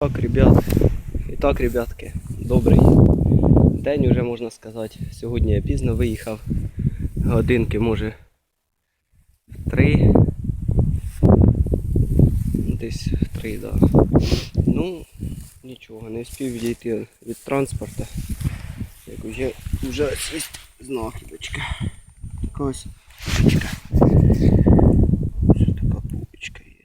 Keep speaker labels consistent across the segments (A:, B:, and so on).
A: Так, ребят, і так, ребятки, добрий день уже можна сказати. Сьогодні я пізно виїхав. Годинки може три. Десь в три, так. Да. Ну, нічого, не встиг відійти від транспорту. Як вже, вже свист знахідочка. Така ось пупочка. Ось така пупочка є.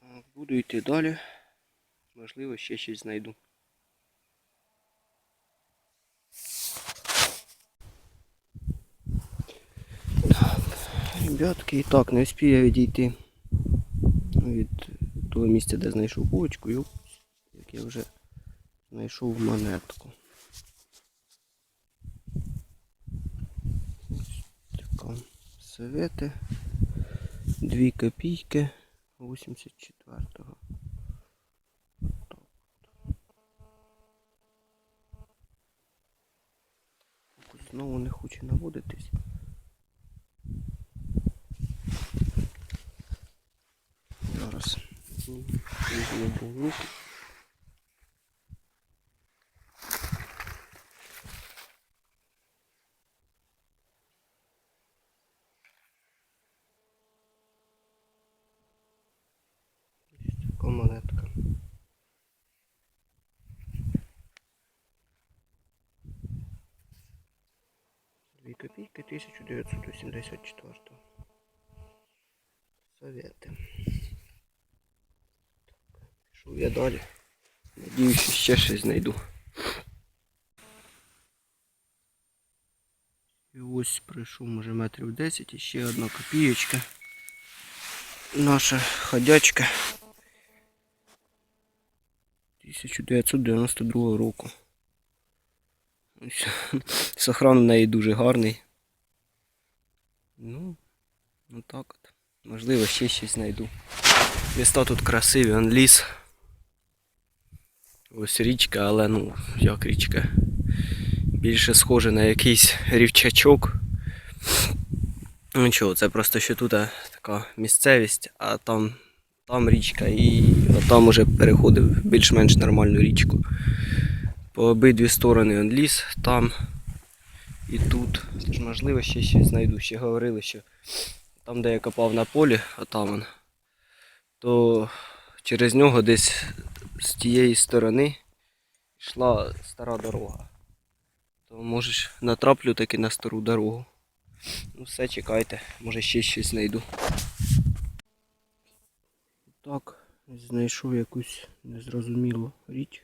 A: Так, буду йти далі. Можливо, ще щось знайду. Ребятки, і так, не встиг я відійти від того місця, де знайшов булочку, і як я вже знайшов монетку. Ось така совети. Дві копійки 84-го. Отак от. Фокус Знову не хоче наводитись. Зараз візьмемо руки. копійки 1984. Совети. Так, пішов я далі. Надіюсь, що ще щось знайду. І ось пройшов може метрів 10 і ще одна копієчка. Наша ходячка. 1992 року. Сохран в неї дуже гарний. Ну, ну так от. Можливо, ще щось знайду. Міста тут красиві, он ліс. Ось річка, але ну, як річка. Більше схоже на якийсь рівчачок. Ну нічого, це просто що тут така місцевість, а там, там річка і там уже переходив більш-менш нормальну річку. По обидві сторони он ліс, там і тут. Тож можливо ще щось знайду. Ще говорили, що там, де я копав на полі, а там он, то через нього десь з тієї сторони йшла стара дорога. То можеш натраплю таки на стару дорогу. Ну все, чекайте, може ще щось знайду. Так, знайшов якусь незрозумілу річ.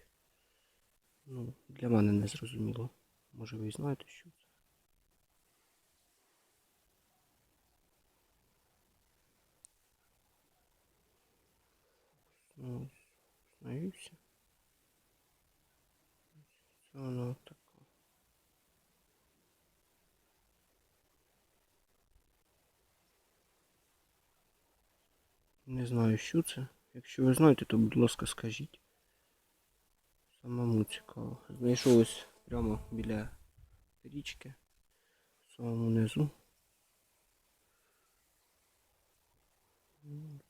A: Ну, для мене незрозуміло. Може ви знаєте, що це? Ну, знаюся. Це воно така. Не знаю, що це. Якщо ви знаєте, то будь ласка, скажіть. Самому цікаво. Знайшов ось прямо біля річки. В самому низу. Ну,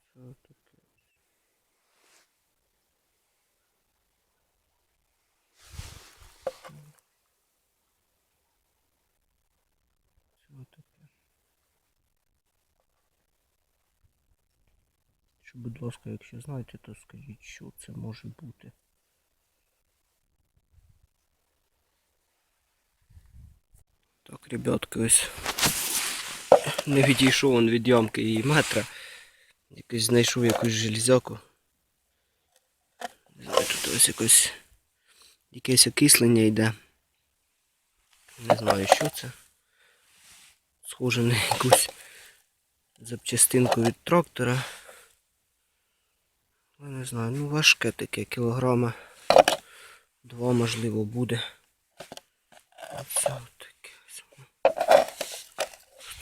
A: будь ласка, якщо знаєте, то скажіть, що це може бути. Ребятки, ось не відійшов он від ямки і метра. Якось знайшов якусь железяку. Тут ось якось якесь окислення йде. Не знаю, що це. Схоже на якусь запчастинку від трактора. Я не знаю, ну важке таке, кілограма. Два можливо буде. Оце.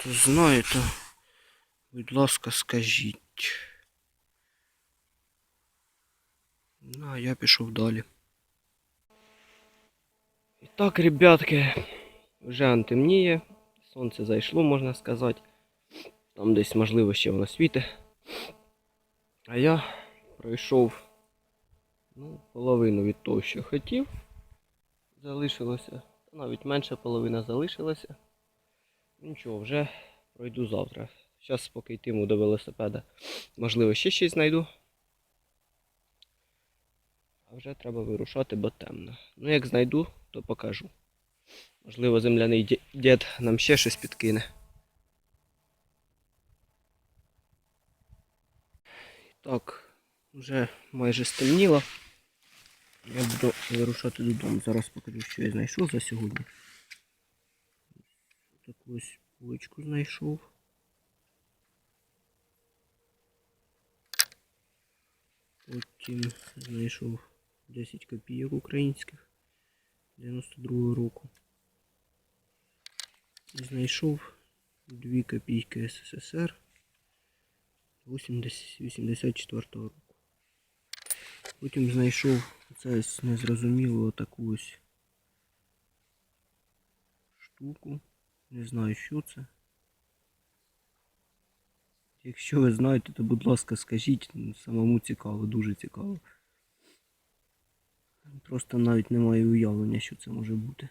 A: Хто знає, то будь ласка, скажіть. Ну, а я пішов далі. І так, ребятки, вже темніє. Сонце зайшло, можна сказати. Там десь, можливо, ще воно світить. А я пройшов ну, половину від того, що хотів. Залишилося. Навіть менша половина залишилася. Нічого, вже пройду завтра. Зараз поки йтиму до велосипеда. Можливо, ще щось знайду. А вже треба вирушати, бо темно. Ну, як знайду, то покажу. Можливо, земляний дід нам ще щось підкине. Так, вже майже стемніло. Я буду вирушати додому. Зараз покажу, що я знайшов за сьогодні. Таку ось булочку знайшов. Потім знайшов 10 копійок українських 92 року. І знайшов 2 копійки СССР 80 84 року. Потім знайшов це незрозуміло таку ось штуку. Не знаю, що це. Якщо ви знаєте, то будь ласка, скажіть, самому цікаво, дуже цікаво. Просто навіть немає уявлення, що це може бути.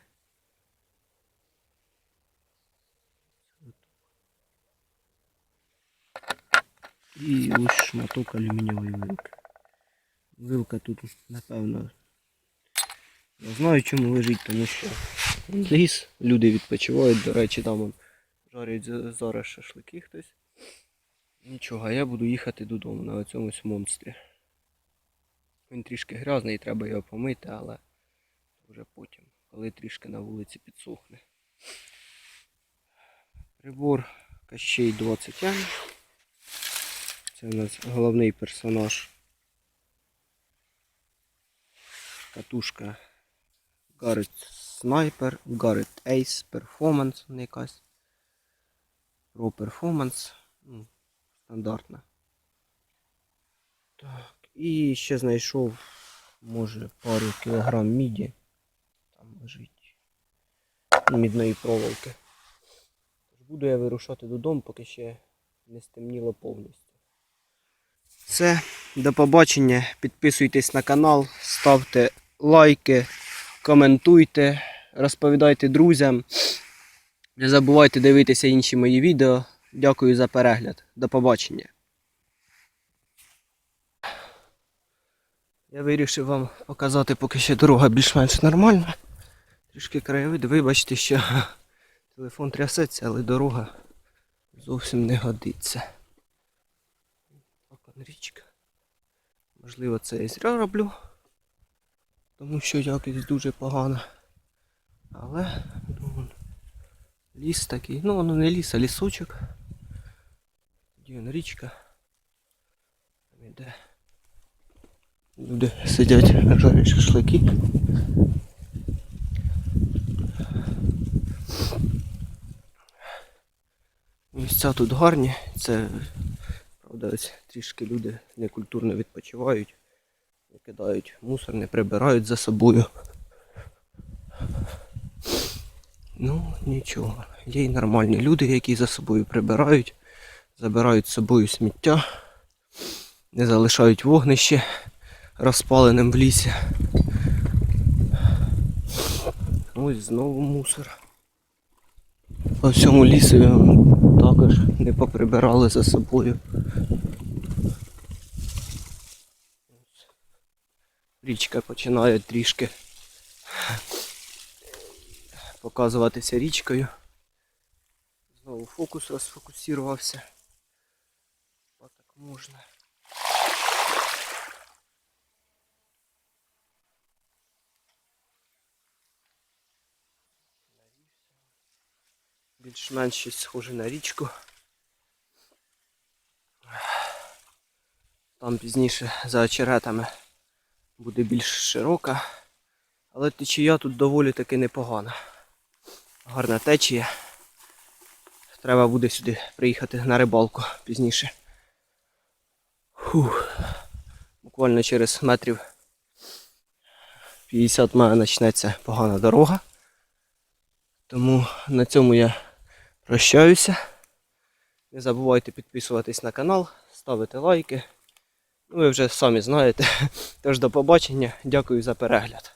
A: І ось шматок алюмінієвої вилки. Вилка тут, напевно. Я знаю, чому лежить, тому що ліс, люди відпочивають, до речі, там он жарять зараз шашлики хтось. Нічого, а я буду їхати додому на цьому монстрі. Він трішки грязний, треба його помити, але вже потім, коли трішки на вулиці підсохне. Прибор Кащей 20М. Це у нас головний персонаж. Катушка Garrett Sniper, Garrett Ace Performance не якась. Pro Performance. Ну, стандартна. Так, і ще знайшов, може, пару кілограм міді. Там лежить. Ну, Мідної проволоки. Буду я вирушати додому, поки ще не стемніло повністю. Все, до побачення. Підписуйтесь на канал, ставте лайки, коментуйте, розповідайте друзям. Не забувайте дивитися інші мої відео. Дякую за перегляд. До побачення. Я вирішив вам показати, поки ще дорога більш-менш нормальна. Трішки краєвид, вибачте, що телефон трясеться, але дорога зовсім не годиться. Так, он річка. Можливо, це я зря роблю, тому що якість дуже погана. Але ліс такий, ну воно не ліс, а лісочок. Тоді он річка. Там іде. Люди сидять, жарять шашлики. Місця тут гарні, це правда ось трішки люди некультурно відпочивають, викидають мусор, не прибирають за собою. Ну, нічого. Є й нормальні люди, які за собою прибирають, забирають з собою сміття, не залишають вогнище розпаленим в лісі. Ось знову мусор. По всьому лісу також не поприбирали за собою. Річка починає трішки показуватися річкою. Знову фокус розфокусувався. Так можна. Більш-менш щось схоже на річку. Там пізніше за очеретами буде більш широка. Але течія тут доволі таки непогана. Гарна течія. Треба буде сюди приїхати на рибалку пізніше. Фух. Буквально через метрів 50 в мене почнеться погана дорога. Тому на цьому я прощаюся. Не забувайте підписуватись на канал, ставити лайки. Ну, ви вже самі знаєте. Тож до побачення. Дякую за перегляд.